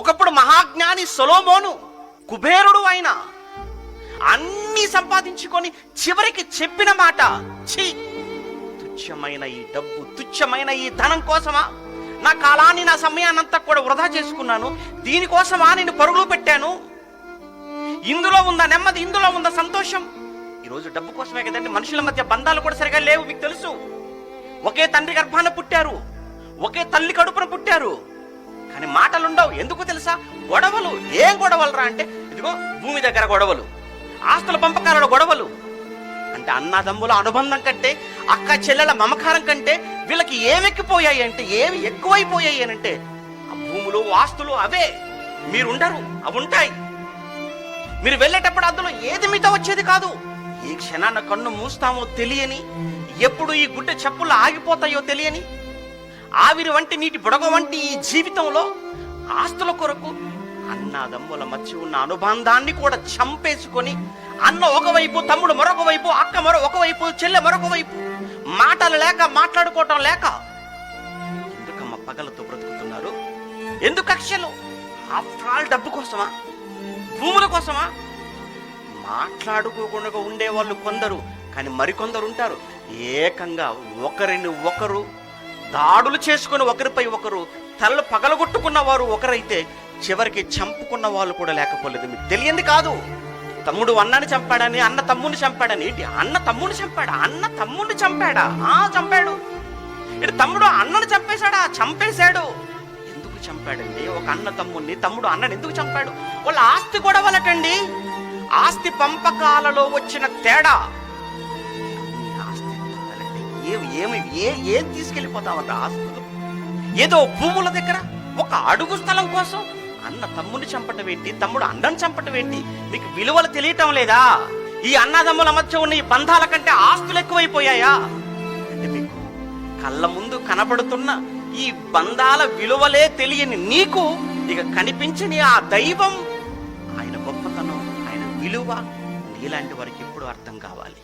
ఒకప్పుడు మహాజ్ఞాని సొలోమోను కుబేరుడు అయిన అన్ని సంపాదించుకొని చివరికి చెప్పిన మాట ఛీ తుచ్చమైన ఈ డబ్బు తుచ్చమైన ఈ ధనం కోసమా? నా కాలాన్ని నా సమయాన్నంతా కూడా వృధా చేసుకున్నాను. దీనికోసమా నేను పరుగులు పెట్టాను? ఇందులో ఉందా నెమ్మది ఇందులో ఉందా సంతోషం. ఈరోజు డబ్బు కోసమే కదండి మనుషుల మధ్య బంధాలు కూడా సరిగా లేవు మీకు తెలుసు. ఒకే తండ్రి గర్భాన పుట్టారు. ఒకే తల్లి కడుపున పుట్టారు. కానీ మాటలుండవు. ఎందుకు తెలుసా? గొడవలు ఏం గొడవలరా అంటే ఇదిగో భూమి దగ్గర గొడవలు ఆస్తుల పంపకాలలో గొడవలు. అంటే అన్నదమ్ముల అనుబంధం కంటే అక్క చెల్లెల మమకారం కంటే వీళ్ళకి ఏమెక్కిపోయాయి అంటే ఏమి ఎక్కువైపోయాయి అని అంటే ఆ భూములు ఆస్తులు అవే. మీరుండరు అవి ఉంటాయి మీరు వెళ్ళేటప్పుడు అందులో ఏది మీతో వచ్చేది కాదు. ఈ క్షణాన కన్ను మూస్తామో తెలియని ఎప్పుడు ఈ గుడ్డ చెప్పులు ఆగిపోతాయో తెలియని ఆవిరి వంటి నీటి బుడగ వంటి ఈ జీవితంలో ఆస్తుల కొరకు అన్నదమ్ముల మధ్య ఉన్న అనుబంధాన్ని కూడా చంపేసుకొని అన్న ఒకవైపు తమ్ముడు మరొక వైపు అక్క మరో ఒకవైపు చెల్లె మరొక వైపు మాటలు లేక మాట్లాడుకోవటం లేక ఎందుకమ్మ పగలతో బ్రతుకుతున్నారు? ఎందుకు కక్షలు ఆఫ్టర్ ఆల్ డబ్బు కోసమా? భూముల కోసమా? మాట్లాడుకోకుండా ఉండేవాళ్ళు కొందరు కానీ మరికొందరు ఉంటారు. ఏకంగా ఒకరిని ఒకరు దాడులు చేసుకుని ఒకరిపై ఒకరు తలలు పగలగొట్టుకున్న వారు ఒకరైతే చివరికి చంపుకున్న వాళ్ళు కూడా లేకపోలేదు. మీకు తెలియంది కాదు. తమ్ముడు అన్నని చంపాడని అన్న తమ్ముడిని చంపాడని ఏంటి? అన్న తమ్ముడిని చంపాడా? అన్న తమ్ముడిని చంపాడా? ఆ చంపాడు. ఇటు తమ్ముడు అన్నను చంపేశాడా? చంపేశాడు. ఎందుకు చంపాడండి? ఒక అన్న తమ్ముడిని తమ్ముడు అన్నని ఎందుకు చంపాడు? వాళ్ళ ఆస్తి గొడవలటండి. ఆస్తి పంపకాలలో వచ్చిన తేడా ఏమి ఏమి ఏ ఏం తీసుకెళ్ళిపోతావట ఆస్తులు ఏదో భూముల దగ్గర ఒక అడుగు స్థలం కోసం అన్న తమ్ముని చంపటం ఏంటి తమ్ముడు అన్నని చంపటం ఏంటి మీకు విలువలు తెలియటం లేదా? ఈ అన్నదమ్ముల మధ్య ఉన్న ఈ బంధాల కంటే ఆస్తులు ఎక్కువైపోయాయా? అంటే మీకు కళ్ళ ముందు కనబడుతున్న ఈ బంధాల విలువలే తెలియని నీకు ఇక కనిపించని ఆ దైవం ఆయన గొప్పతనం ఆయన విలువ నీలాంటి వారికి ఎప్పుడు అర్థం కావాలి?